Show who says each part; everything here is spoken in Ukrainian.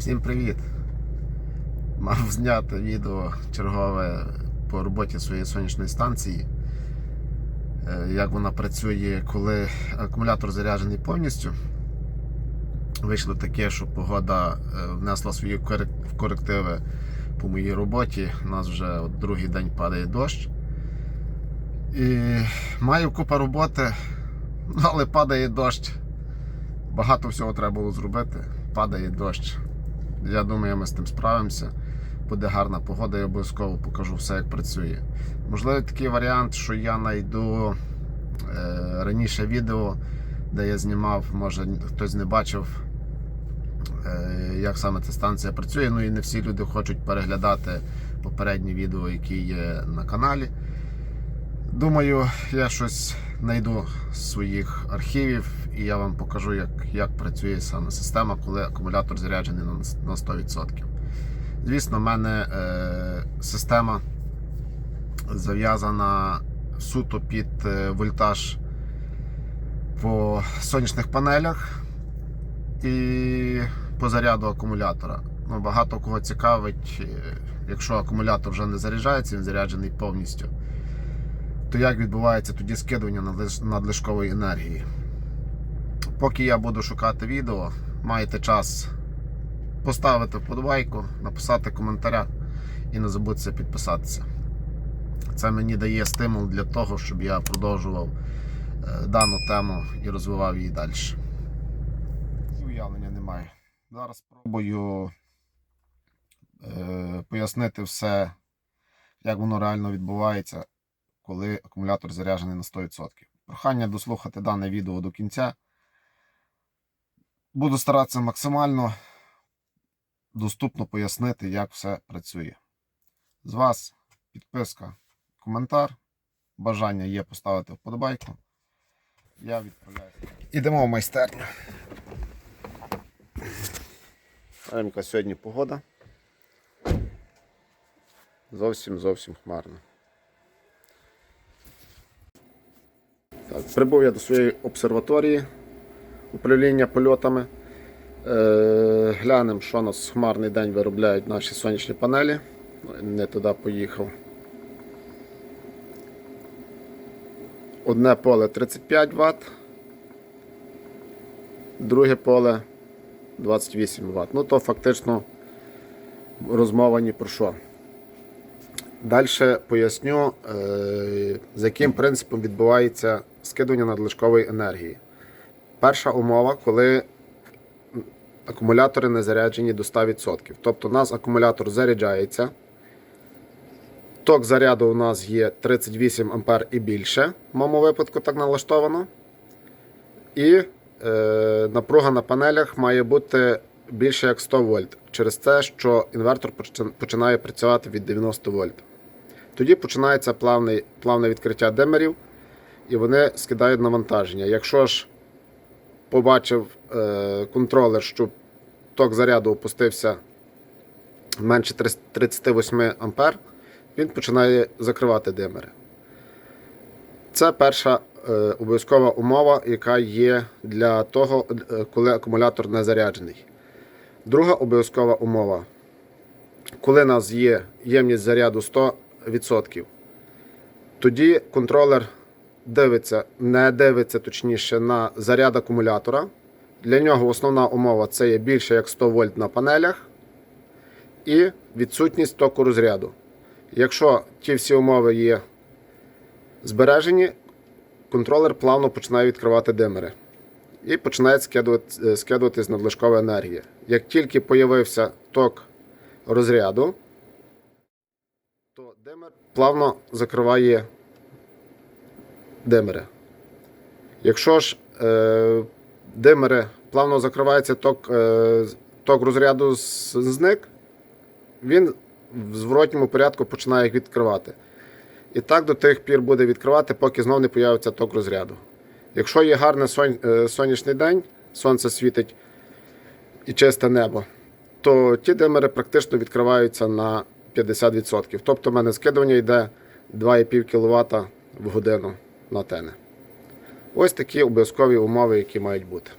Speaker 1: Всім привіт! Мав зняти відео чергове по роботі своєї сонячної станції. Е, Як вона працює, коли акумулятор заряджений повністю. Вийшло таке, що погода е, внесла свої корек- корективи по моїй роботі. У нас вже другий день падає дощ. І маю купа роботи, але падає дощ. Багато всього треба було зробити. Падає дощ. Я думаю, ми з тим справимося. Буде гарна погода, я обов'язково покажу все, як працює. Можливо, такий варіант, що я знайду е, раніше відео, де я знімав, може хтось не бачив, е, як саме ця станція працює. Ну і не всі люди хочуть переглядати попередні відео, які є на каналі. Думаю, я щось знайду своїх архівів і я вам покажу, як, як працює саме система, коли акумулятор заряджений на, на 100%. Звісно, в мене е, система зав'язана суто під е, вольтаж по сонячних панелях і по заряду акумулятора. Ну, багато кого цікавить, е, якщо акумулятор вже не заряджається, він заряджений повністю то як відбувається тоді скидування надлишкової енергії. Поки я буду шукати відео, маєте час поставити вподобайку, написати коментаря і не забудьте підписатися. Це мені дає стимул для того, щоб я продовжував е, дану тему і розвивав її далі. І Уявлення немає. Зараз спробую е, пояснити все, як воно реально відбувається коли акумулятор заряджений на 100%. Прохання дослухати дане відео до кінця. Буду старатися максимально доступно пояснити, як все працює. З вас підписка, коментар. Бажання є поставити вподобайку. Я відправляю. Ідемо в майстерню. Яка сьогодні погода. Зовсім зовсім хмарно. Так, прибув я до своєї обсерваторії управління польотами. Е, глянемо, що нас хмарний день виробляють наші сонячні панелі. Не туди поїхав. Одне поле 35 Вт, друге поле 28 Вт. Ну то фактично розмова ні про що. Далі поясню, е, з яким принципом відбувається скидування надлишкової енергії. Перша умова, коли акумулятори не заряджені до 100%. Тобто у нас акумулятор заряджається. Ток заряду у нас є 38 А і більше, в моєму випадку так налаштовано. І е, напруга на панелях має бути більше як 100 вольт. Через те, що інвертор починає працювати від 90 вольт. Тоді починається плавне, плавне відкриття демерів, і вони скидають навантаження. Якщо ж побачив е, контролер, що ток заряду опустився менше 38 А, він починає закривати димери. Це перша е, обов'язкова умова, яка є для того, е, коли акумулятор не заряджений. Друга обов'язкова умова. Коли у нас є ємність заряду 100%, тоді контролер дивиться, не дивиться точніше на заряд акумулятора. Для нього основна умова це є більше як 100 вольт на панелях і відсутність току розряду. Якщо ті всі умови є збережені, контролер плавно починає відкривати димери і починає скидувати, скидуватись надлишкова енергія. Як тільки з'явився ток розряду, то димер плавно закриває димери. Якщо ж е, димери плавно закривається, ток, е, ток розряду зник, він в зворотньому порядку починає їх відкривати. І так до тих пір буде відкривати, поки знов не появиться ток розряду. Якщо є гарний сон, е, сонячний день, сонце світить і чисте небо, то ті димери практично відкриваються на 50%. Тобто в мене скидування йде 2,5 кВт в годину на тене. Ось такі обов'язкові умови, які мають бути.